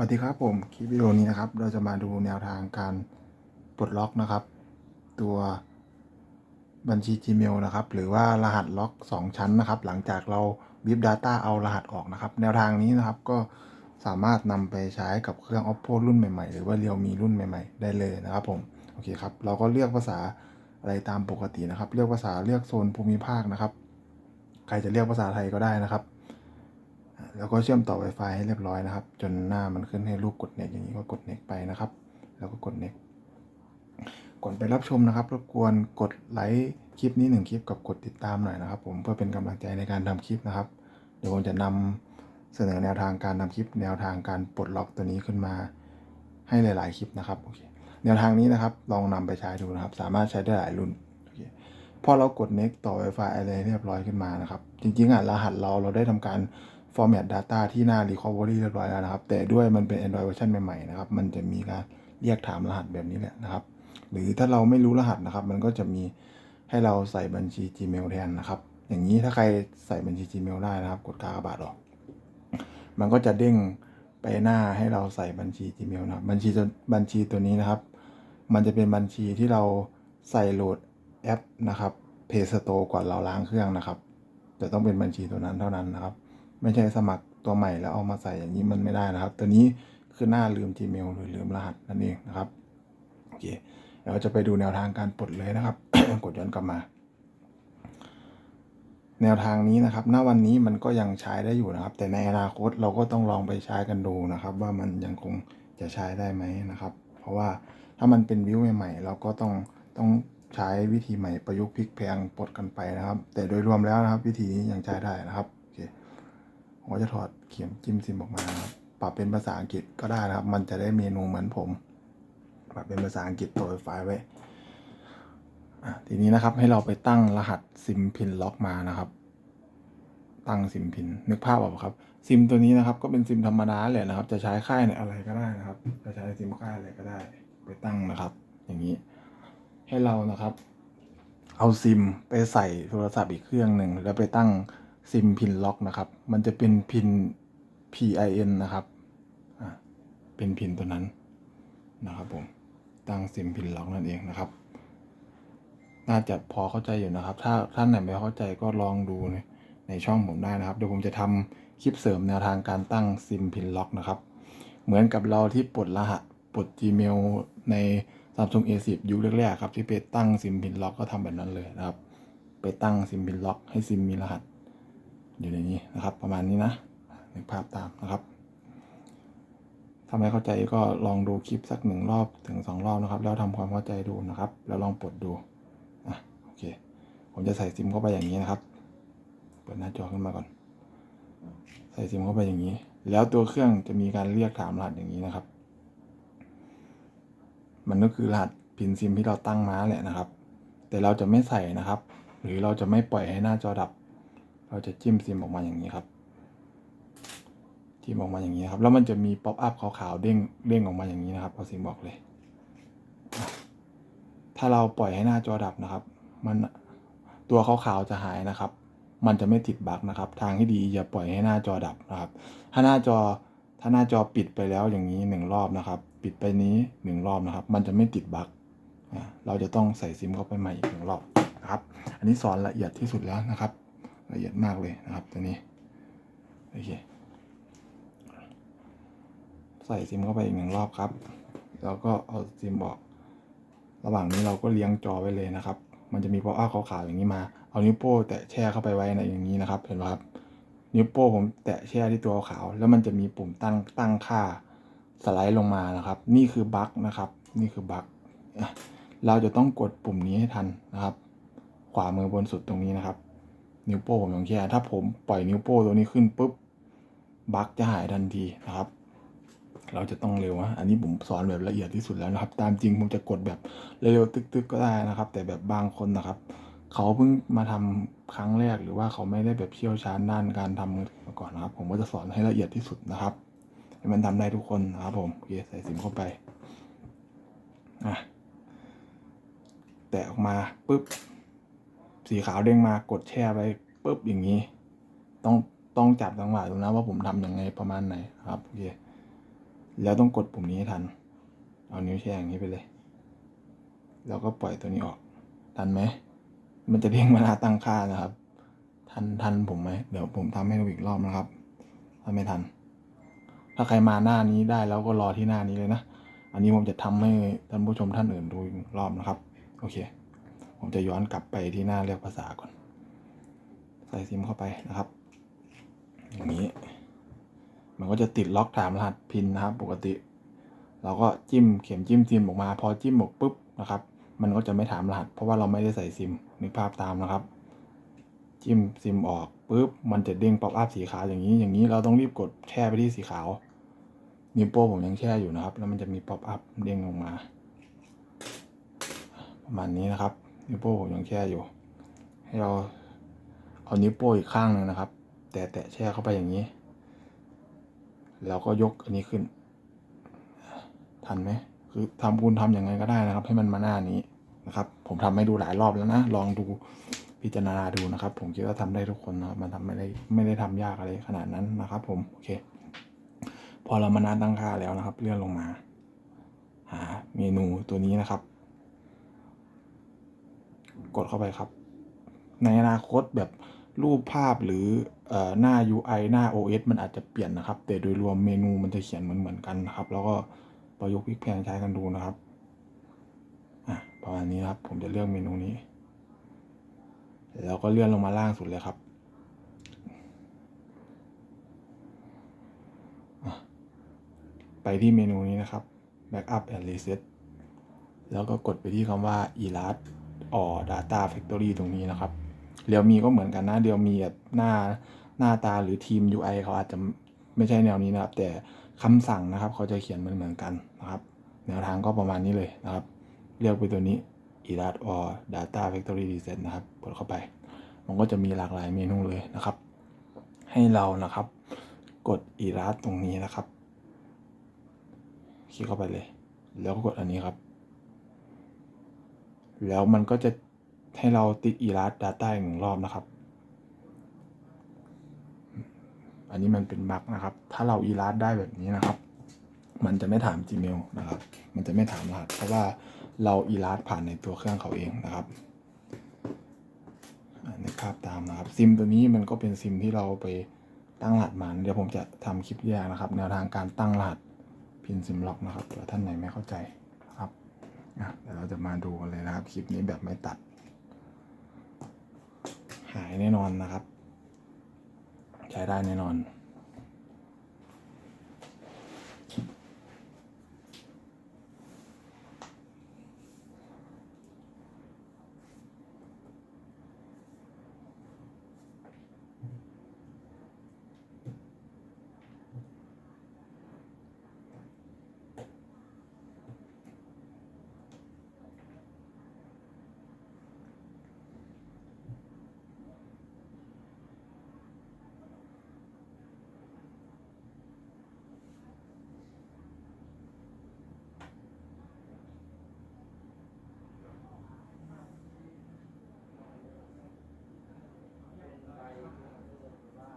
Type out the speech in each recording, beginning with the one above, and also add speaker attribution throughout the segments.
Speaker 1: สวัสดีครับผมคลิปวิดีโอนี้นะครับเราจะมาดูแนวทางการปลดล็อกนะครับ ตัวบัญชี Gmail นะครับ หรือว่ารหัสล็อก 2 ชั้นนะครับ หลังจากเรา Bip Data เอารหัสออกนะครับ แนวทางนี้นะครับก็สามารถนำไปใช้กับเครื่อง Oppo รุ่นใหม่ๆ หรือว่า Realme รุ่นใหม่ๆ ได้เลยนะครับผมโอเคครับเราก็เลือกภาษาอะไรตามปกตินะครับ เลือกภาษาเลือกโซนภูมิภาคนะครับ ใครจะเรียกภาษาไทยก็ได้นะครับ แล้วก็เชื่อมต่อ Wi-Fi ให้เรียบร้อยนะครับ จนหน้ามันขึ้นให้รูปกด Next อย่างนี้ก็กด Next ไปนะครับ แล้วก็กด Next ก่อนไปรับชมนะครับ รบกวนกดไลค์คลิปนี้หนึ่งคลิปกับกดติดตามหน่อยนะครับ ผมเพื่อเป็นกำลังใจในการทำคลิปนะครับ เดี๋ยวผมจะนำเสนอแนวทางการทำคลิป แนวทางการปลดล็อกตัวนี้ขึ้นมาให้หลาย ๆ คลิปนะครับโอเคแนวทางนี้นะครับ ลองนำไปใช้ดูนะครับ สามารถใช้ได้หลายรุ่นโอเคพอเรากด next ต่อ Wi-Fi อะไรเรียบร้อยขึ้นมานะครับ จริง ๆอะรหัสเราเราได้ทำการ format data ที่หน้า recovery เรียบร้อยแล้วนะครับ แต่ด้วยมันเป็น Android เวอร์ชันใหม่ๆนะครับ มันจะมีการเรียกถามรหัสแบบนี้แหละนะครับ หรือถ้าเราไม่รู้รหัสนะครับ มันก็จะมีให้เราใส่บัญชี Gmail แทนนะครับ อย่างนี้ถ้าใครใส่บัญชี Gmail ได้นะครับ กดกากบาทออก มันก็จะเด้งไปหน้าให้เราใส่บัญชี Gmail นะครับ บัญชีตัวบัญชีตัวนี้นะครับ มันจะเป็นบัญชีที่เราใส่โหลดแอปนะครับ Play Store ก่อนเราล้างเครื่องนะครับ จะต้องเป็นบัญชีตัวนั้นเท่านั้นนะครับ ไม่ใช่สมัครตัวใหม่แล้วเอามาใส่อย่างนี้มันไม่ได้นะครับ ตัวนี้คือหน้าลืม Gmail หรือลืมรหัสนั่นเองนะครับโอเคเดี๋ยวจะไปดูแนวทางการปลดเลยนะครับ กดย้อนกลับมา แนวทางนี้นะครับ ณ วันนี้มันก็ยังใช้ได้อยู่นะครับ แต่ในอนาคตเราก็ต้องลองไปใช้กันดูนะครับ ว่ามันยังคงจะใช้ได้ไหมนะครับ เพราะว่าถ้ามันเป็นวิวใหม่ๆเราก็ต้องต้องใช้วิธีใหม่ประยุกต์พลิกแพงปลดกันไปนะครับ แต่โดยรวมแล้วนะครับ วิธีนี้ยังใช้ได้นะครับ ผมก็จะถอดเข็มจิ้มซิมออกมา ปรับเป็นภาษาอังกฤษก็ได้นะครับ มันจะได้เมนูเหมือนผม ปรับเป็นภาษาอังกฤษตัวไฟล์ไว้ทีนี้นะครับให้เราไปตั้งรหัสซิมพินล็อกมานะครับ ตั้งซิมพินนึกภาพออกครับ ซิมตัวนี้นะครับ ก็เป็นซิมธรรมดาแหละนะครับ จะใช้ค่ายไหนอะไรก็ได้นะครับ จะใช้ซิมค่ายอะไรก็ได้ ไปตั้งนะครับ อย่างนี้ ให้เรานะครับ เอาซิมไปใส่โทรศัพท์อีกเครื่องหนึ่งแล้วไปตั้ง ซิมพินล็อกนะครับ มันจะเป็นพิน PIN นะครับเป็นพินตัวนั้นนะครับผมตั้งซิมพินล็อกนั่นเองนะครับ น่าจะพอเข้าใจอยู่นะครับ ถ้าท่านไหนไม่เข้าใจก็ลองดูในในช่องผมได้นะครับ เดี๋ยวผมจะทำคลิปเสริมแนวทางการตั้งซิมพินล็อกนะครับ เหมือนกับเราที่ปลดรหัสปลด Gmail ใน Samsung A10 ยุคแรกๆครับที่ไปตั้งซิมพินล็อกก็ทำแบบนั้นเลยนะครับ ไปตั้งซิมพินล็อกให้ซิมมีรหัส อยู่ในนี้นะครับ ประมาณนี้นะนึกภาพตามนะครับถ้าไม่เข้าใจก็ลองดูคลิปสักหนึ่งรอบถึงสองรอบนะครับ แล้วทำความเข้าใจดูนะครับ แล้วลองปลดดูอะโอเค ผมจะใส่ซิมเข้าไปอย่างนี้นะครับ เปิดหน้าจอขึ้นมาก่อน ใส่ซิมเข้าไปอย่างนี้ แล้วตัวเครื่องจะมีการเรียกถามรหัสอย่างนี้นะครับ มันก็คือรหัสพินซิมที่เราตั้งมาแหละนะครับ แต่เราจะไม่ใส่นะครับ หรือเราจะไม่ปล่อยให้หน้าจอดับ เราจะจิ้มซิมออกมาอย่างนี้ครับ จิ้มออกมาอย่างนี้ครับ แล้วมันจะมีป๊อปอัพขาวๆเด้งเด้งออกมาอย่างนี้นะครับเอาซิมบอกเลย ถ้าเราปล่อยให้หน้าจอดับนะครับ มันตัวขาวๆจะหายนะครับ มันจะไม่ติดบั๊กนะครับ ทางที่ดีอย่าปล่อยให้หน้าจอดับนะครับ ถ้าหน้าจอถ้าหน้าจอปิดไปแล้วอย่างนี้หนึ่งรอบนะครับ ปิดไปนี้หนึ่งรอบนะครับ มันจะไม่ติดบั๊กเราจะต้องใส่ซิมเข้าไปใหม่อีกหนึ่งรอบนะครับ อันนี้สอนละเอียดที่สุดแล้วนะครับ ละเอียดมากเลยนะครับตัวนี้โอเคใส่ซิมเข้าไปอีกหนึ่งรอบครับ แล้วก็เอาซิมออก ระหว่างนี้เราก็เลี้ยงจอไว้เลยนะครับ มันจะมีพออ้าขาวๆอย่างนี้มา เอานิ้วโป้แตะแช่เข้าไปไว้ในอย่างนี้นะครับ เห็นไหมครับ นิ้วโป้ผมแตะแช่ที่ตัวขาว แล้วมันจะมีปุ่มตั้งตั้งค่าสไลด์ลงมานะครับ นี่คือบั๊กนะครับ นี่คือบั๊กอะเราจะต้องกดปุ่มนี้ให้ทันนะครับ ขวามือบนสุดตรงนี้นะครับ นิ้วโป้ผมต้องแช่ถ้าผมปล่อยนิ้วโป้ตัวนี้ขึ้นปุ๊บบั๊กจะหายทันทีนะครับ เราจะต้องเร็วนะอันนี้ผมสอนแบบละเอียดที่สุดแล้วนะครับ ตามจริงผมจะกดแบบเร็วๆตึกๆก็ได้นะครับ แต่แบบบางคนนะครับ เขาเพิ่งมาทำครั้งแรกหรือว่าเขาไม่ได้แบบเชี่ยวชาญด้านการทำมือถือมาก่อนนะครับ ผมก็จะสอนให้ละเอียดที่สุดนะครับให้มันทำได้ทุกคนนะครับ ผมโอเคใส่ซิมเข้าไปอะแตะออกมาปุ๊บ สีขาวเด้งมากดแช่ไปปุ๊บอย่างนี้ ต้องต้องจับจังหวะดูนะว่าผมทำยังไงประมาณไหนครับโอเคแล้วต้องกดปุ่มนี้ให้ทัน เอานิ้วแช่อย่างนี้ไปเลย แล้วก็ปล่อยตัวนี้ออก ทันไหม มันจะเด้งมาหาตั้งค่านะครับ ทันทันผมไหม เดี๋ยวผมทำให้ดูอีกรอบนะครับ ถ้าไม่ทัน ถ้าใครมาหน้านี้ได้แล้วก็รอที่หน้านี้เลยนะ อันนี้ผมจะทำให้ท่านผู้ชมท่านอื่นดูอีกรอบนะครับ โอเค ผมจะย้อนกลับไปที่หน้าเรียกภาษาก่อน ใส่ซิมเข้าไปนะครับ อย่างนี้ มันก็จะติดล็อกถามรหัสพินนะครับ ปกติ เราก็จิ้มเข็มจิ้มซิมออกมา พอจิ้มออกปุ๊บนะครับ มันก็จะไม่ถามรหัส เพราะว่าเราไม่ได้ใส่ซิมนึกภาพตามนะครับ จิ้มซิมออกปุ๊บมันจะเด้งป๊อปอัพสีขาวอย่างนี้ อย่างนี้เราต้องรีบกดแช่ไปที่สีขาวนิ้วโป้ผมยังแช่อยู่นะครับ แล้วมันจะมีป๊อปอัพเด้งลงมา ประมาณนี้นะครับ นิ้วโป้งผมยังแช่อยู่ ให้เราเอานิ้วโป้งอีกข้างหนึ่งนะครับ แตะแตะแช่เข้าไปอย่างนี้ แล้วก็ยกอันนี้ขึ้น ทันไหมคือทำคุณทำอย่างไงก็ได้นะครับ ให้มันมาหน้านี้นะครับ ผมทำให้ดูหลายรอบแล้วนะ ลองดูพิจารณาดูนะครับ ผมคิดว่าทำได้ทุกคนนะครับ มันทำไม่ได้ไม่ได้ทำยากอะไรขนาดนั้นนะครับ ผมโอเค พอเรามานาตั้งค่าแล้วนะครับ เลื่อนลงมา หาเมนูตัวนี้นะครับ กดเข้าไปครับ ในอนาคตแบบรูปภาพหรืออหน้า UI หน้า OS มันอาจจะเปลี่ยนนะครับ แต่โดยรวมเมนูมันจะเขียนเหมือนเหมือนกันนะครับ แล้วก็ประยุกต์พลิกแพลงใช้กันดูนะครับอะประมาณนี้ครับผมจะเลือกเมนูนี้ แล้วก็เลื่อนลงมาล่างสุดเลยครับไปที่เมนูนี้นะครับ Backup and Reset แล้วก็กดไปที่คำว่า erase eras or data factory ตรงนี้นะครับเรียวมีก็เหมือนกันนะเรียวมีแบบหน้าหน้าตาหรือทีม UI เขาอาจจะไม่ใช่แนวนี้นะครับ แต่คำสั่งนะครับ เขาจะเขียนเหมือนเหมือนกันนะครับ แนวทางก็ประมาณนี้เลยนะครับเลือกไปตัวนี้ eras or data factory reset นะครับกดเข้าไป มันก็จะมีหลากหลายเมนูเลยนะครับ ให้เรานะครับ กด eras ตรงนี้นะครับ คลิกเข้าไปเลย แล้วก็กดอันนี้ครับ แล้วมันก็จะให้เราติด eras data อีกหนึ่งรอบนะครับ อันนี้มันเป็นบั๊กนะครับ ถ้าเรา eras ได้แบบนี้นะครับ มันจะไม่ถาม Gmail นะครับ มันจะไม่ถามรหัสเพราะว่าเรา eras ผ่านในตัวเครื่องเขาเองนะครับอ่าในภาพตามนะครับ ซิมตัวนี้มันก็เป็นซิมที่เราไปตั้งรหัสมา เดี๋ยวผมจะทำคลิปแยกนะครับ แนวทางการตั้งรหัสพินซิมล็อกนะครับเผื่อท่านไหนไม่เข้าใจ เดี๋ยวเราจะมาดูกันเลยนะครับ คลิปนี้แบบไม่ตัด หายแน่นอนนะครับ ใช้ได้แน่นอน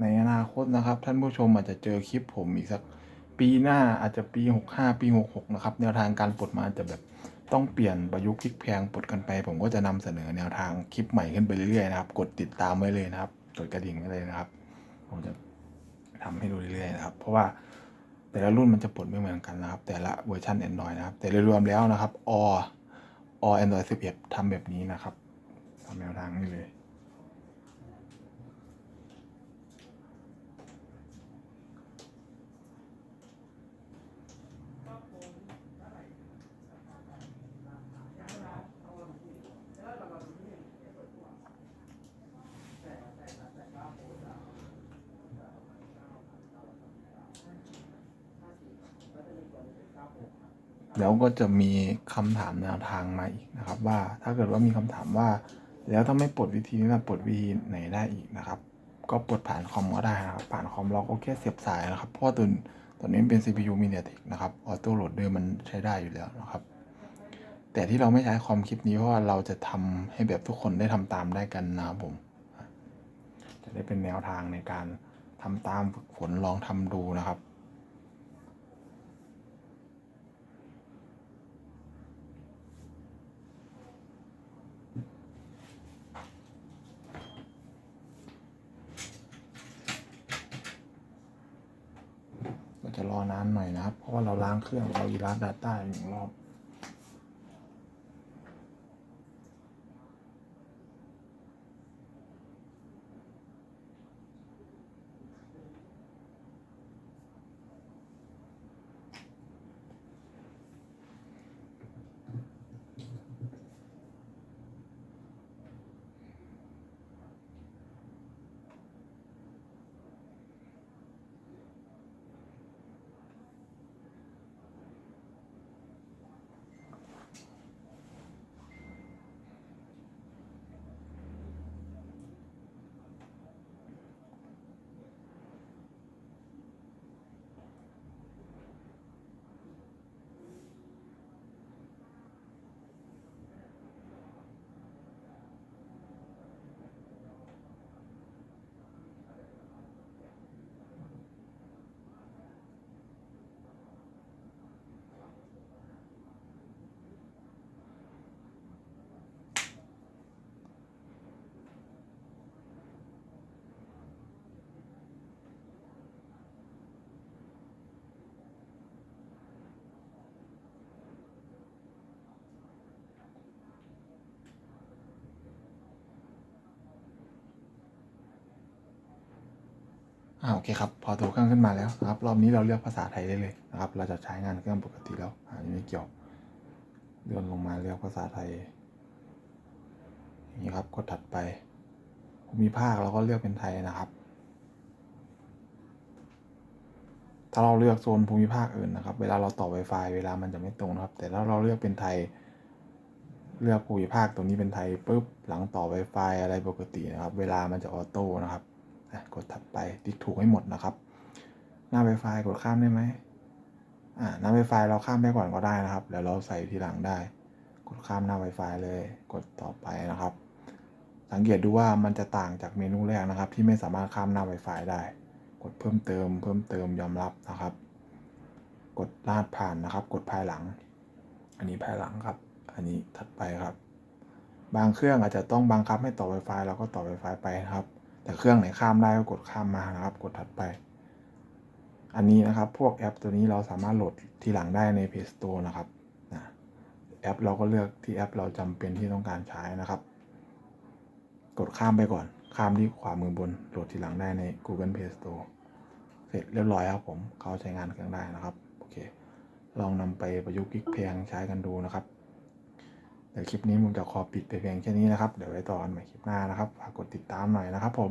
Speaker 1: ในอนาคตนะครับ ท่านผู้ชมอาจจะเจอคลิปผมอีกสักปีหน้าอาจจะปี 65 ปี 66 นะครับ แนวทางการปลดมาอาจจะแบบต้องเปลี่ยนประยุกต์พลิกแพลงปลดกันไป ผมก็จะนำเสนอแนวทางคลิปใหม่ขึ้นไปเรื่อยๆนะครับ กดติดตามไว้เลยนะครับ กดกระดิ่งไว้เลยนะครับ ผมจะทำให้ดูเรื่อยๆนะครับ เพราะว่าแต่ละรุ่นมันจะปลดไม่เหมือนกันนะครับ แต่ละเวอร์ชัน Android นะครับ แต่รวมแล้วนะครับ all all Android 11ทำแบบนี้นะครับทำแนวทางนี้เลย แล้วก็จะมีคำถามแนวทางมาอีกนะครับ ว่าถ้าเกิดว่ามีคำถามว่า แล้วถ้าไม่ปลดวิธีนี้เราปลดวิธีไหนได้อีกนะครับ ก็ปลดผ่านคอมก็ได้นะครับ ผ่านคอมเราก็แค่เสียบสายนะครับ เพราะตัวตัวนี้เป็น CPU MediaTek นะครับออโต้โหลดเดอร์มันใช้ได้อยู่แล้วนะครับ แต่ที่เราไม่ใช้คอมคลิปนี้เพราะว่าเราจะทำให้แบบทุกคนได้ทำตามได้กันนะครับผม จะได้เป็นแนวทางในการทำตามฝึกฝนลองทำดูนะครับ รอนาน หน่อยนะครับ เพราะว่าเราล้างเครื่องเราอีลาดดาต้าหนึ่งรอบ อ่าโอเคครับ พอตัวเครื่องขึ้นมาแล้วนะครับ รอบนี้เราเลือกภาษาไทยได้เลยนะครับ เราจะใช้งานเครื่องปกติแล้วอันนี้ไม่เกี่ยวเลื่อนลงมาเลือกภาษาไทยนี้ครับกดถัดไปภูมิภาคเราก็เลือกเป็นไทยนะครับ ถ้าเราเลือกโซนภูมิภาคอื่นนะครับ เวลาเราต่อ Wi-Fi เวลามันจะไม่ตรงนะครับ แต่ถ้าเราเลือกเป็นไทย เลือกภูมิภาคตรงนี้เป็นไทยปุ๊บหลังต่อ Wi-Fi อะไรปกตินะครับ เวลามันจะออโต้นะครับ กดถัดไปติ๊กถูกให้หมดนะครับ หน้า Wi-Fi กดข้ามได้ไหมอ่าหน้า Wi-Fi เราข้ามไปก่อนก็ได้นะครับเดี๋ยวเราใส่ทีหลังได้ กดข้ามหน้า Wi-Fi เลยกดต่อไปนะครับ สังเกตดูว่ามันจะต่างจากเมนูแรกนะครับ ที่ไม่สามารถข้ามหน้า Wi-Fi ได้ กดเพิ่มเติม เพิ่มเติมยอมรับนะครับ กดลาดผ่านนะครับ กดภายหลัง อันนี้ภายหลังครับ อันนี้ถัดไปครับ บางเครื่องอาจจะต้องบังคับให้ต่อ Wi-Fi เราก็ต่อ Wi-Fi ไปนะครับ แต่เครื่องไหนข้ามได้ก็กดข้ามมานะครับ กดถัดไป อันนี้นะครับพวกแอปตัวนี้เราสามารถโหลดทีหลังได้ใน Play Store นะครับนะแอปเราก็เลือกที่แอปเราจำเป็นที่ต้องการใช้นะครับ กดข้ามไปก่อน ข้ามที่ขวามือบนโหลดทีหลังได้ใน Google Play Store เสร็จเรียบร้อยครับผม เขาใช้งานเครื่องได้นะครับ โอเค ลองนำไปประยุกต์พลิกเพลงใช้กันดูนะครับ ดี๋ยวคลิปนี้ผมจะขอปิดไปเพียงแค่นี้นะครับ เดี๋ยวไว้ต่อกันใหม่คลิปหน้านะครับ ฝากกดติดตามหน่อยนะครับผม